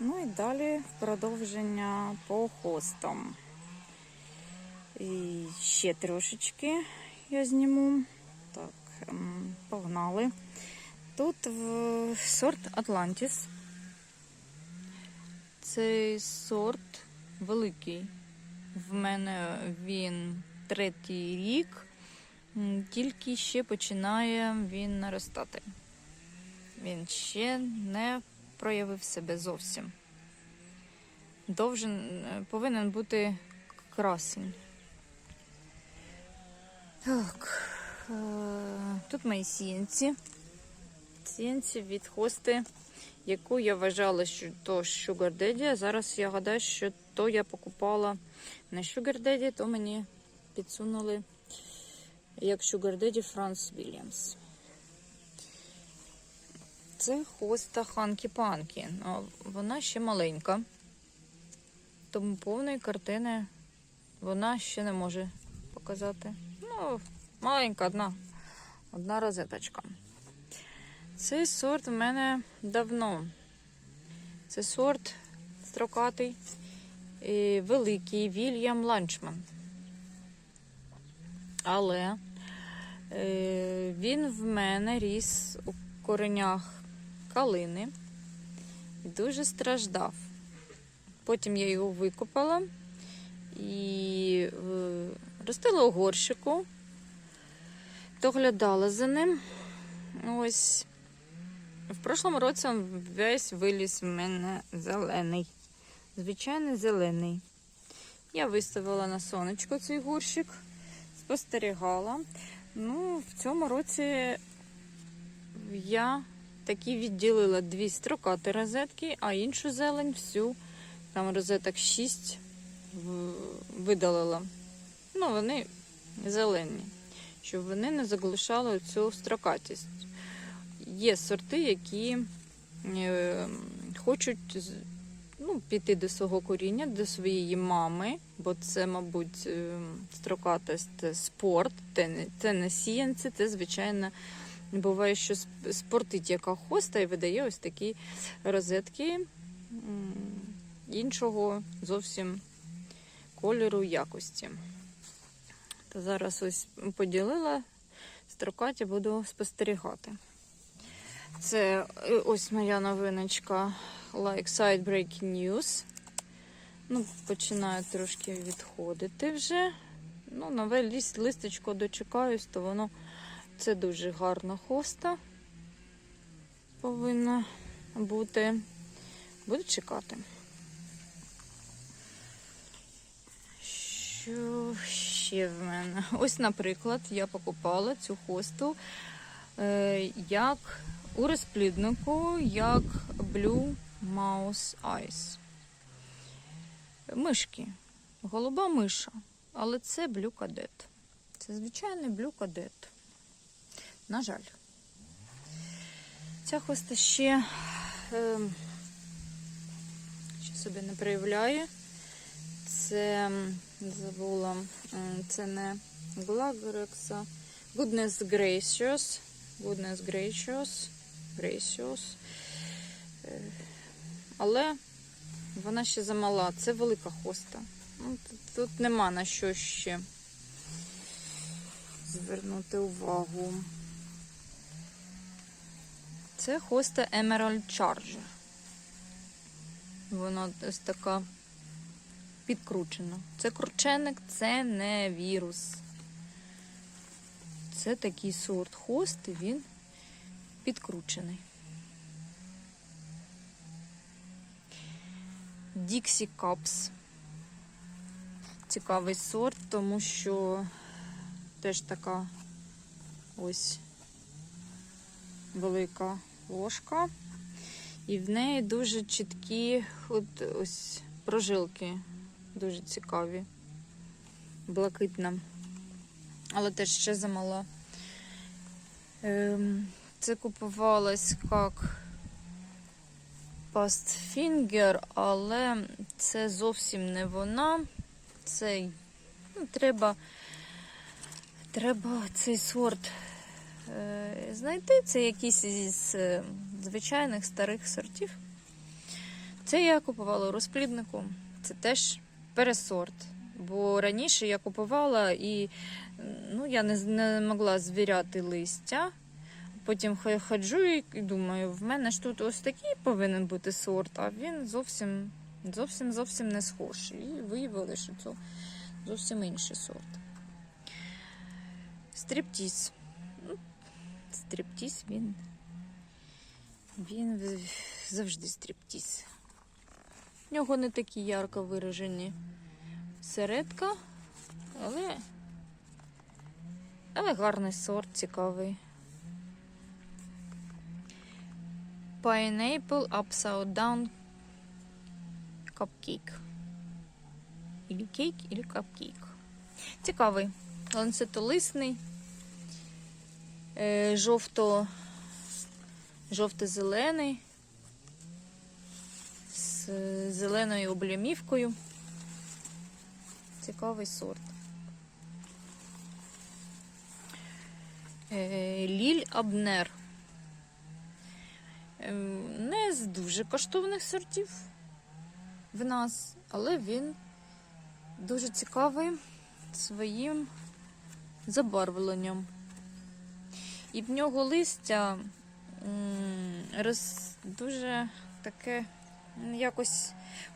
Ну і далі продовження по хостам. І ще трошечки я зніму. Так, ем, погнали. Тут сорт Атлантіс. Цей сорт великий. В мене він третій рік, тільки ще починає він наростати. Він ще не проявив себе зовсім. Довжен, е, повинен бути красень. Так, е, тут мої сіянці. Сіянці від хости, яку я вважала, що то Sugar Daddy, а зараз я гадаю, що то я покупала не Sugar Daddy, то мені підсунули як Sugar Daddy Франц Вільямс. Це хоста Ханкі Панкі. Вона ще маленька, тому повної картини вона ще не може показати. Ну, маленька одна, одна розеточка. Цей сорт в мене давно. Це сорт строкатий, і великий Вільям Ланчман. Але е, він в мене ріс у коренях калини і дуже страждав. Потім я його викопала і е, ростила у горщику, доглядала за ним. Ось. В прошлому році він весь виліз в мене зелений. Звичайний зелений. Я виставила на сонечко цей горщик, спостерігала. Ну, в цьому році я таки відділила дві строкати розетки, а іншу зелень всю, там розеток 6 видалила. Ну, вони зелені, щоб вони не заглушали цю строкатість. Є сорти, які е, хочуть ну, піти до свого коріння, до своєї мами, бо це, мабуть, е, строкатость спорт, це не сіянці, це, звичайно, буває, що спортить яка хоста і видає ось такі розетки іншого зовсім кольору якості. То зараз ось поділила строкаті, буду спостерігати. Це е, ось моя новиночка Like Side Breaking News. Ну, Починаю трошки відходити вже. Ну, Нове лист, листочко дочекаюсь, то воно це дуже гарна хоста повинна бути. Буду чекати. Що ще в мене? Ось, наприклад, я покупала цю хосту е, як у розпліднику, як Blue Mouse Eyes. Мишки. Голуба миша. Але це Blue Cadet. Це звичайний Blue Cadet. На жаль. Ця хоста ще, е, ще собі не проявляє. Це забула, це не Глагорекса. Goodness Gracious. Goodness Gracious. Gracious. Е, але вона ще замала. Це велика хоста. Ну, тут нема на що ще звернути увагу. Це хоста Emerald Charger. Вона ось така підкручена. Це крученик, це не вірус. Це такий сорт хости, він підкручений. Dixie Cups. Цікавий сорт, тому що теж така ось велика ложка. І в неї дуже чіткі от ось прожилки, дуже цікаві, блакитна. Але теж ще замала. Ем, це купувалось як Finger, але це зовсім не вона. Це ну, треба, треба цей сорт знайти. Це якийсь із е, звичайних старих сортів. Це я купувала у розпліднику. Це теж пересорт. Бо раніше я купувала і ну, я не, не могла звіряти листя. Потім ходжу і думаю, в мене ж тут ось такий повинен бути сорт, а він зовсім зовсім зовсім не схож. І виявили, що це зовсім інший сорт. Стріптіз. Стріптіз він. Він завжди стріптіз. В нього не такі ярко виражені середка, але, але гарний сорт, цікавий. Pineapple Upside Down Cupcake. Или кейк, или капкейк. Цікавий. Ланцетолисний. Е, жовто, жовто-зелений. З зеленою облямівкою. Цікавий сорт. Е, Ліль Абнер. Ем, Не з дуже коштовних сортів в нас, але він дуже цікавий своїм забарвленням. І в нього листя роз, дуже таке м, якось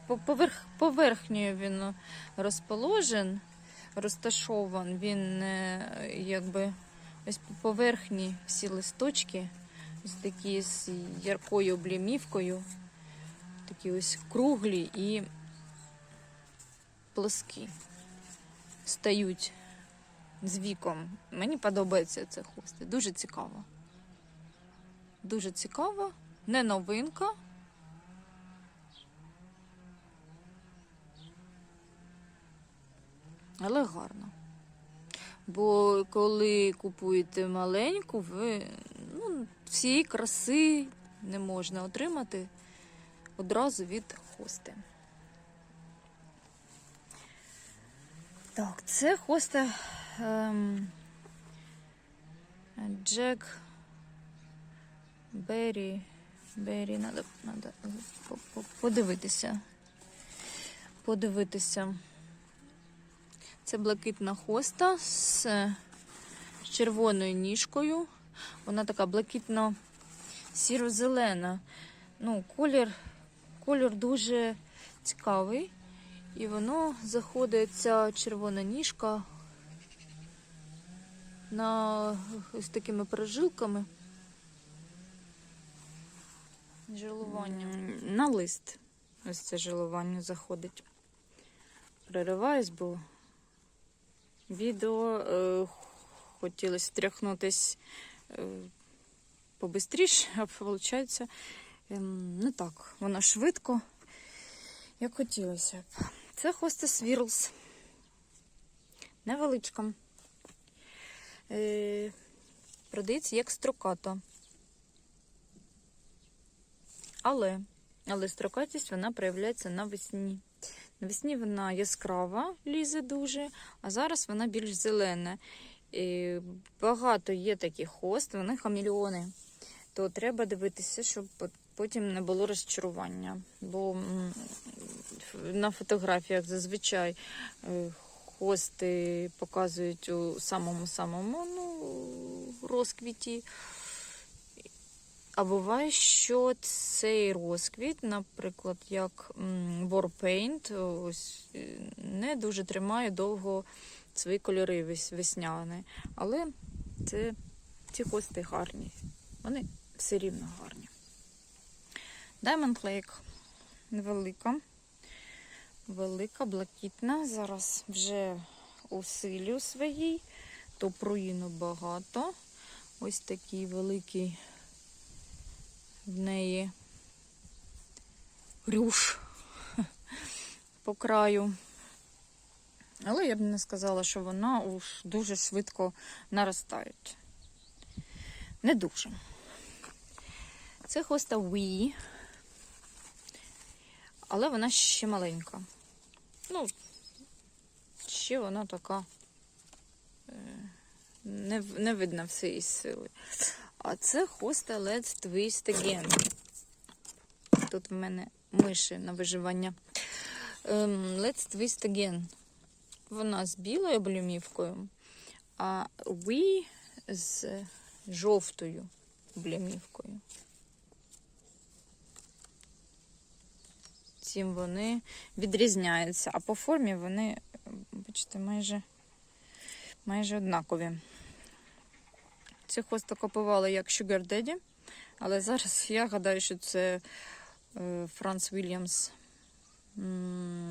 по- поверх, поверхньою він розположен, розташован. Він е, якби ось по поверхні всі листочки, ось такі з яркою облямівкою, такі ось круглі і плоскі стають з віком. Мені подобається це хвости. Дуже цікаво. Дуже цікаво. Не новинка. Але гарно. Бо коли купуєте маленьку, ви ну, всієї краси не можна отримати одразу від хости. Так, це хоста Джек Беррі. Беррі, по- подивитися. Подивитися. Це блакитна хоста з червоною ніжкою. Вона така блакитно-сіро-зелена. Ну, колір, колір дуже цікавий. І воно заходить ця червона ніжка на ось такими прожилками. Жилування. На лист. Ось це жилування заходить. Перериваюсь, бо відео е, хотілося втряхнутись е, побистріше, а виходить ем, не так. Воно швидко, як хотілося б. Це хостес Вірлс. Невеличка. Е, продається як строката. Але, але строкатість вона проявляється навесні. Навесні вона яскрава, лізе дуже, а зараз вона більш зелена. І багато є таких хост, вони хамільйони. То треба дивитися, щоб потім не було розчарування. Бо на фотографіях зазвичай е, хости показують у самому-самому ну, розквіті. А буває, що цей розквіт, наприклад, як Warpaint, ось, не дуже тримає довго свої кольори вес- весняні. Але це, ці хости гарні. Вони все рівно гарні. Diamond Lake невелика. Велика, блакитна. Зараз вже у силі своїй, то пруїну багато. Ось такий великий в неї рюш по краю. Але я б не сказала, що вона уж дуже швидко наростає. Не дуже. Це хоста Wii, але вона ще маленька. Ну, ще вона така е, не, не видно всієї сили. А це хоста Let's Twist Again. Тут в мене миші на виживання. Ем, let's twist again. Вона з білою облямівкою, а we з жовтою облямівкою. Цим вони відрізняються, а по формі вони, бачите, майже, майже однакові. Цю хвосту купувала як Sugar Daddy, але зараз я гадаю, що це е, Франц Вільямс.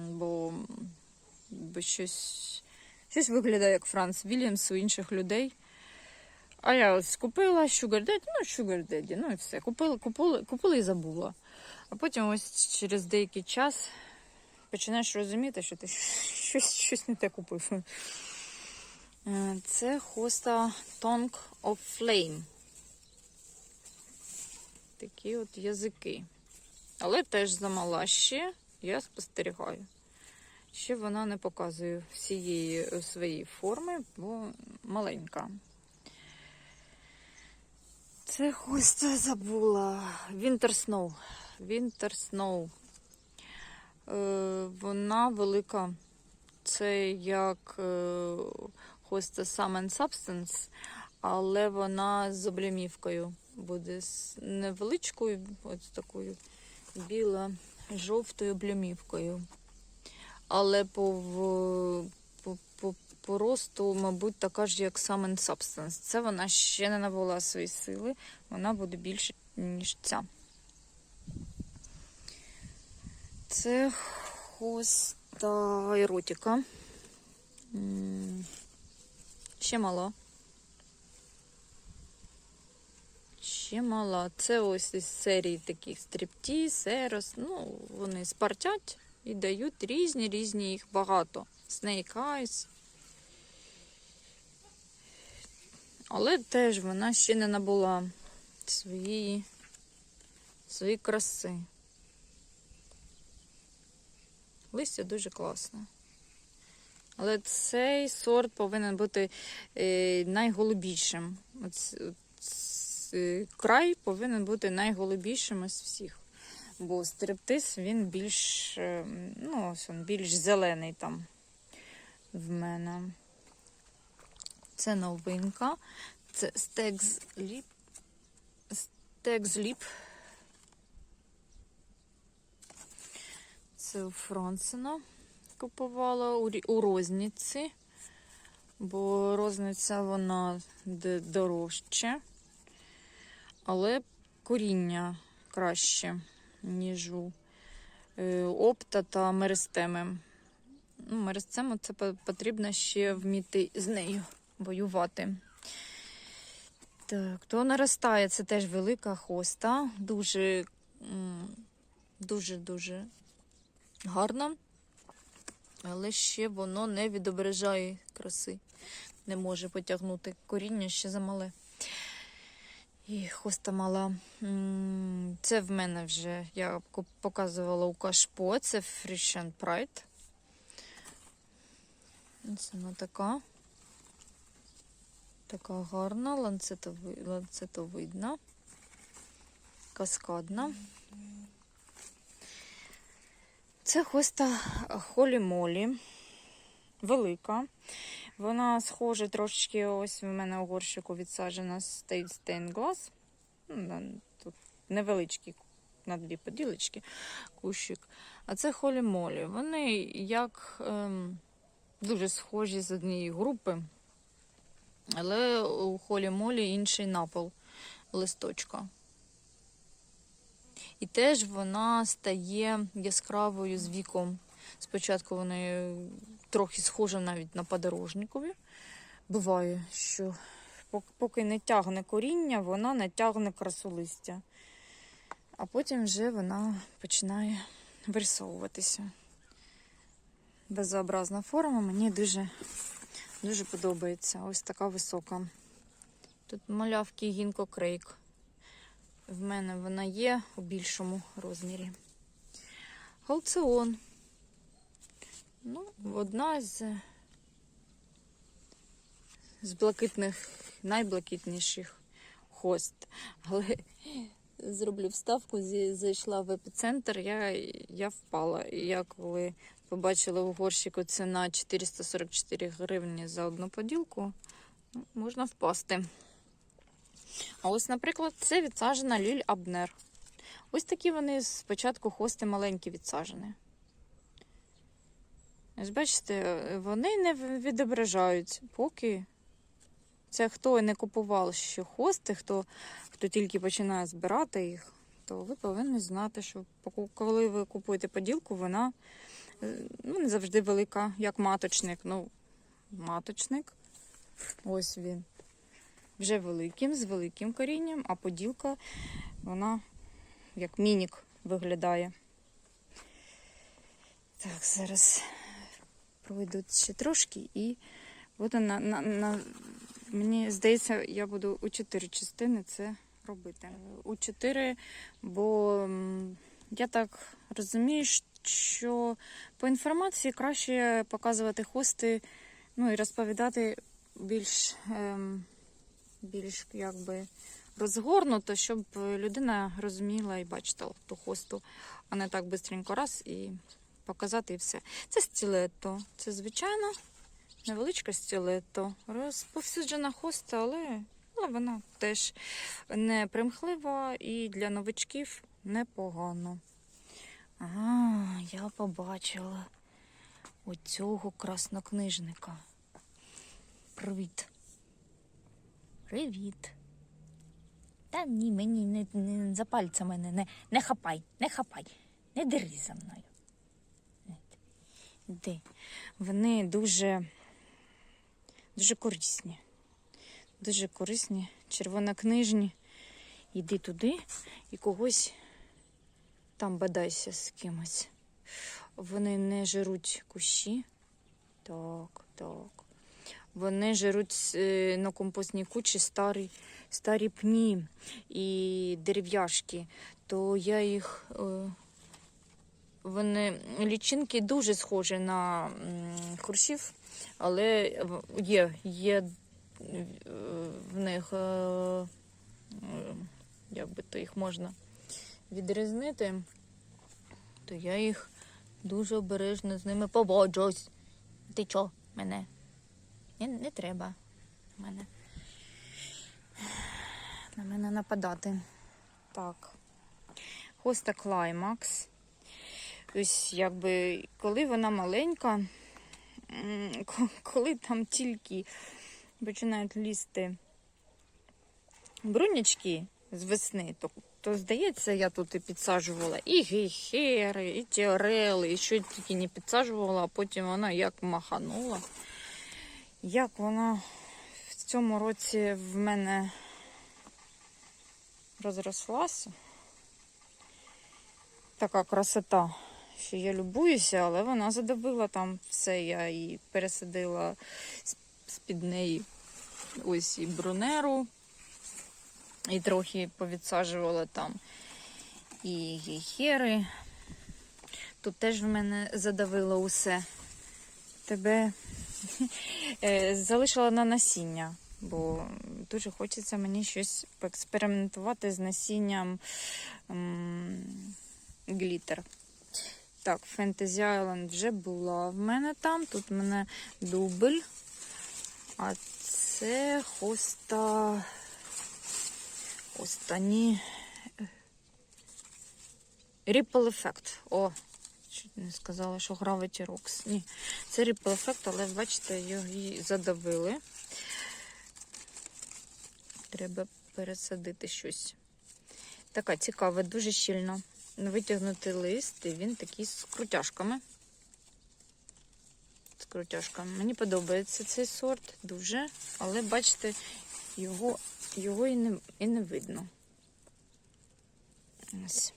Бо, бо щось, щось виглядає як Франц Вільямс у інших людей. А я ось купила Sugar Daddy, ну Sugar Daddy, ну і все. Купила, купила, купила і забула. А потім ось через деякий час починаєш розуміти, що ти щось, щось не те купив. Е, Це хоста Tongue of Flame. Такі от язики. Але теж замала ще, я спостерігаю. Ще вона не показує всієї е, своєї форми, бо маленька. Це хоста забула. Winter Snow. Winter Snow. Е, вона велика. Це як е, хоста Summon Substance, але вона з облямівкою буде з невеличкою, ось такою біло-жовтою облямівкою. Але по, по, по, по росту, мабуть, така ж, як Summon Substance. Це вона ще не набула свої сили, вона буде більше, ніж ця. Це хоста еротика. Ще мало. Ще мала. Це ось із серії таких стриптіз, ерос. Ну, вони спартять і дають різні, різні їх багато. Snake Eyes. Але теж вона ще не набула свої, свої краси. Листя дуже класне. Але цей сорт повинен бути е, найголубішим. Оц, оц, е, край повинен бути найголубішим із всіх. Бо стриптиз він більш, е, ну, він більш зелений там в мене. Це новинка. Це Stegs Lip. Stegs Lip. Це у Фронсена купувала у, розниці, бо розниця вона дорожче, але коріння краще, ніж у е, опта та меристеми. Ну, меристему це потрібно ще вміти з нею воювати. Так, то наростає, це теж велика хоста, дуже, дуже-дуже гарна, але ще воно не відображає краси. Не може потягнути коріння ще замале. І хоста мала. Це в мене вже я показувала у кашпо. Це Fresh and Pride. Ось вона така. Така гарна, ланцетовидна, каскадна. Це хоста Холі Молі. Велика. Вона схожа трошечки, ось в мене у горщику відсаджена Glass. Ну, Тут невеличкий на дві поділочки кущик. А це Холі Молі. Вони як ем, дуже схожі з однієї групи. Але у Холі Молі інший напол листочка. І теж вона стає яскравою з віком. Спочатку вони трохи схожа навіть на подорожникові. Буває, що поки не тягне коріння, вона не тягне красу листя. А потім вже вона починає вирисовуватися. Безообразна форма мені дуже, дуже подобається. Ось така висока. Тут малявки гінко крейк. В мене вона є у більшому розмірі. Галцеон. Ну, одна з, з блакитних, найблакитніших хост. Але зроблю вставку, зайшла в епіцентр, я, я впала. І я коли побачила у горщику ціна 444 гривні за одну поділку, ну, можна впасти. А ось, наприклад, це відсаджена ліль Абнер. Ось такі вони спочатку хости маленькі відсаджені. Ось бачите, вони не відображають, поки це хто не купував ще хости, хто, хто тільки починає збирати їх, то ви повинні знати, що коли ви купуєте поділку, вона е, ну, не завжди велика, як маточник. Ну, маточник. Ось він. Вже великим, з великим корінням, а поділка, вона як мінік виглядає. Так, зараз пройду ще трошки і буду на, на, на Мені здається, я буду у чотири частини це робити. У чотири, бо я так розумію, що по інформації краще показувати хости, ну і розповідати більш, ем, більш якби розгорнуто, щоб людина розуміла і бачила ту хосту, а не так швидко раз і показати і все. Це стілетто, це звичайно. Невеличка стілетто, розповсюджена хоста, але, але вона теж не примхлива і для новичків непогано. Ага, я побачила оцього краснокнижника. Привіт. Привіт. Та ні, мені не, не за пальця мене не, не хапай, не хапай, не дери за мною. Де? Вони дуже дуже корисні. Дуже корисні, червонокнижні. Йди туди і когось там бадайся з кимось. Вони не жируть кущі. Так, так. Вони жируть е, на компостній кучі старі, старі пні і дерев'яшки. То я їх. е, Вони лічинки дуже схожі на хрущів, але є, є е, в них, як би то їх можна відрізнити, то я їх дуже обережно з ними поводжусь. Ти чо мене? Не, не треба мене. На мене нападати. Так. Хоста Клаймакс. Ось якби коли вона маленька, коли там тільки починають лізти брунячки з весни, то, то здається, я тут і підсаджувала і гейхери, і тіорели, і що тільки не підсаджувала, а потім вона як маханула. Як вона в цьому році в мене розрослася. Така красота що я любуюся, але вона задавила там все. Я її пересадила з-під неї ось і брунеру, і трохи повідсаджувала там і гейхери. Тут теж в мене задавило усе. Тебе залишила на насіння, бо дуже хочеться мені щось поекспериментувати з насінням глітер. Так, Fantasy Island вже була в мене там. Тут в мене дубль. А це хоста. Останні. Ripple Effect. О, чуть не сказала, що Gravity Rocks. Ні, це Ripple Effect, але бачите, її задавили. Треба пересадити щось. Така цікава, дуже щільна витягнути лист, і він такий з крутяшками. З крутяшками. Мені подобається цей сорт дуже, але бачите, його, його і, не, і не видно. Ось.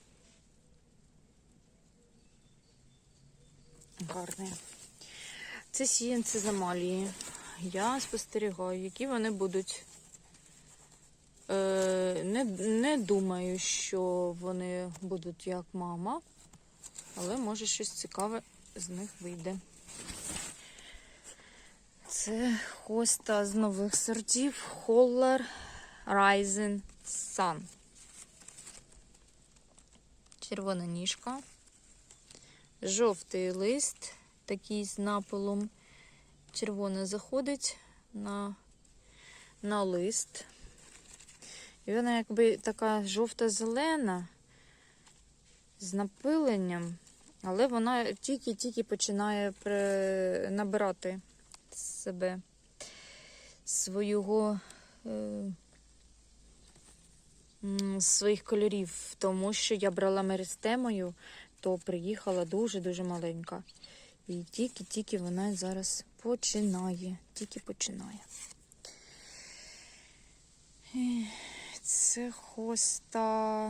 Гарний. Це сіянці з амалії. Я спостерігаю, які вони будуть. Е, не, не думаю, що вони будуть як мама, але може щось цікаве з них вийде. Це хоста з нових сортів Holler Rising Sun. червона ніжка, жовтий лист, такий з напилом. Червоне заходить на, на лист. І вона якби така жовто-зелена з напиленням, але вона тільки-тільки починає при... набирати себе свого. Е... своїх кольорів, тому що я брала меристемою, то приїхала дуже-дуже маленька. І тільки-тільки вона зараз починає. Тільки починає. Це хоста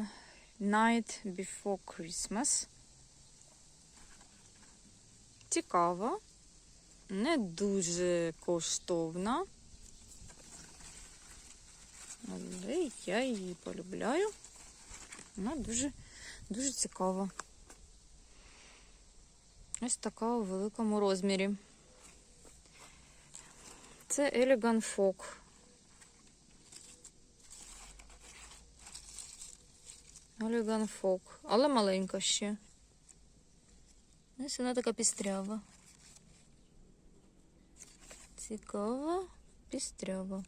Night Before Christmas. Цікава, не дуже коштовна. Але я її полюбляю. Вона дуже, дуже цікава. Ось така у великому розмірі. Це Elegant Folk. Elegant Folk. Але маленька ще. Ось вона така пістрява. Цікава, пістрява.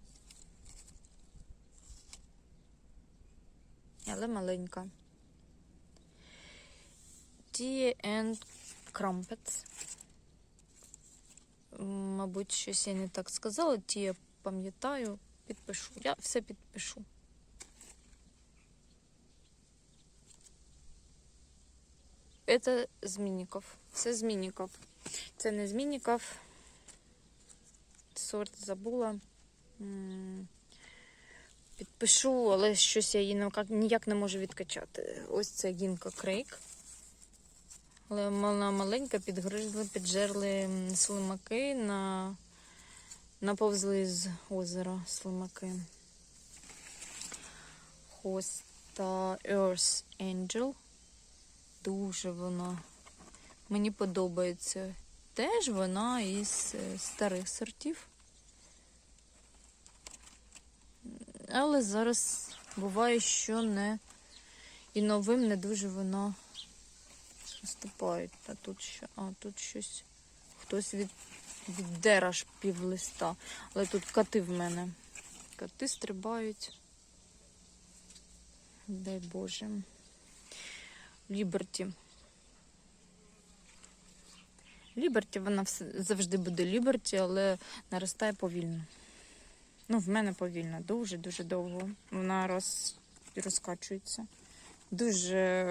Але маленька. Tea and Crumpets. Мабуть, щось я не так сказала. Ті я пам'ятаю, підпишу. Я все підпишу. Це Змінніков. Це Змінніков. Це не Змінніков. Сорт забула. Підпишу, але щось я її ніяк не можу відкачати. Ось це Гінка Крейк. Але вона маленька, підгризли, піджерли слимаки, на... наповзли з озера слимаки. Хоста Earth Angel. Дуже вона. Мені подобається. Теж вона із е, старих сортів. Але зараз буває, що не і новим не дуже вона виступають. А тут що? А тут щось. Хтось від, віддер пів листа. Але тут коти в мене. Коти стрибають. Дай Боже. Ліберті. Ліберті, вона завжди буде Ліберті, але наростає повільно. Ну, в мене повільно, дуже-дуже довго. Вона роз... розкачується. Дуже.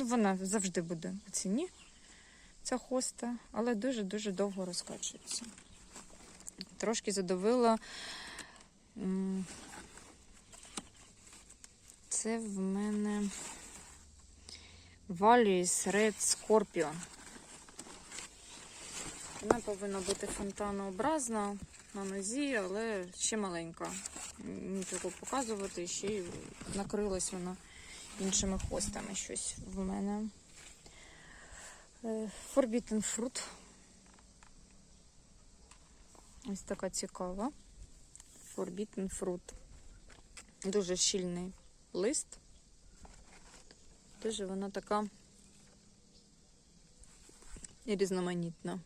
Вона завжди буде у ціні, ця хоста, але дуже-дуже довго розкачується. Трошки задавила. Це в мене Valis Red Scorpion. Вона повинна бути фонтанообразна на нозі, але ще маленька. Нічого показувати, ще й накрилась вона іншими хостами щось в мене. Е, Forbidden Fruit. Ось така цікава. Forbidden Fruit. Дуже щільний лист. Дуже вона така і різноманітна.